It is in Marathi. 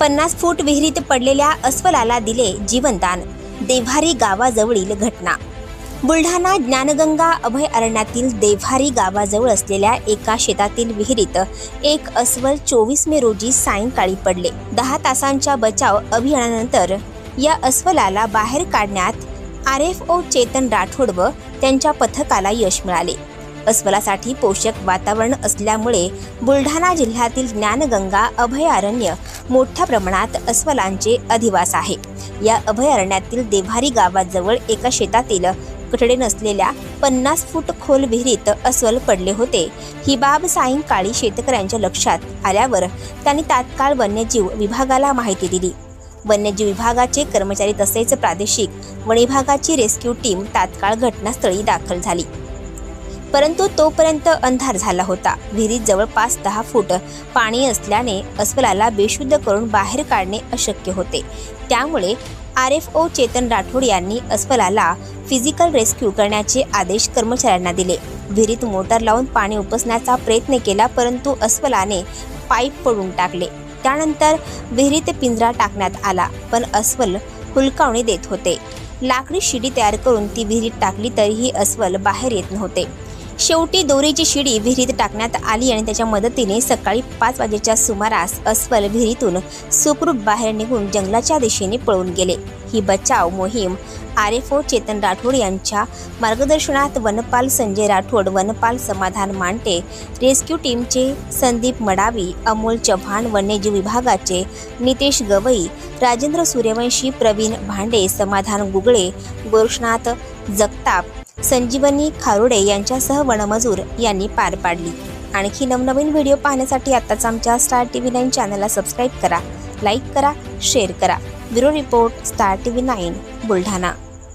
पन्नास फूट विहिरीत पडलेल्या अस्वलाला दिले जीवनदान. देव्हारी गावाजवळील घटना. बुलढाणा ज्ञानगंगा अभयारण्यातील देव्हारी गावाजवळ असलेल्या एका शेतातील विहिरीत एक अस्वल चोवीस मे रोजी सायंकाळी पडले. दहा तासांच्या बचाव अभियानानंतर या अस्वलाला बाहेर काढण्यात R F O Chetan Rathod व त्यांच्या पथकाला यश मिळाले. अस्वलासाठी पोषक वातावरण असल्यामुळे बुलढाणा जिल्ह्यातील ज्ञानगंगा अभयारण्य मोठ्या प्रमाणात अस्वलांचे अधिवास आहे. या अभयारण्यातील देव्हारी गावाजवळ एका शेतातील कठडे नसलेल्या पन्नास फूट खोल विहिरीत अस्वल पडले होते. ही बाब सायंकाळी शेतकऱ्यांच्या लक्षात आल्यावर त्यांनी तात्काळ वन्यजीव विभागाला माहिती दिली. वन्यजीव विभागाचे कर्मचारी तसेच प्रादेशिक वन विभागाची रेस्क्यू टीम तात्काळ घटनास्थळी दाखल झाली. परंतु तोपर्यंत अंधार झाला होता. विहिरीत जवळपास दहा फूट पाणी असल्याने अस्वलाला बेशुद्ध करून बाहेर काढणे अशक्य होते. त्यामुळे R F O Chetan Rathod यांनी अस्वलाला फिजिकल रेस्क्यू करण्याचे आदेश कर्मचाऱ्यांना दिले. विहिरीत मोटर लावून पाणी उपसण्याचा प्रयत्न केला परंतु अस्वलाने पाईप पडून टाकले. त्यानंतर विहिरीत पिंजरा टाकण्यात आला पण अस्वल हुलकावणी देत होते. लाकडी शिडी तयार करून ती विहिरीत टाकली तरीही अस्वल बाहेर येत नव्हते. शेवटी दोरीची शिडी विहिरीत टाकण्यात आली आणि त्याच्या मदतीने सकाळी पाच वाजेच्या सुमारास अस्वल विहिरीतून सुखरूप बाहेर निघून जंगलाच्या दिशेने पळून गेले. ही बचाव मोहीम R F O Chetan Rathod यांच्या मार्गदर्शनात वनपाल संजय राठोड वनपाल समाधान मांटे रेस्क्यू टीमचे संदीप मडावी अमोल चव्हाण वन्यजीव विभागाचे नितेश गवई राजेंद्र सूर्यवंशी प्रवीण भांडे समाधान गुगळे गोरक्षनाथ जगताप संजीवनी खारोडे यांच्यासह वनमजूर यांनी पार पाडली. आणखी नवनवीन व्हिडिओ पाहण्यासाठी आत्ताच आमच्या स्टार टी व्ही नाईन चॅनलला सबस्क्राईब करा लाईक करा शेअर करा. Bureau report Star T V nine Buldhana.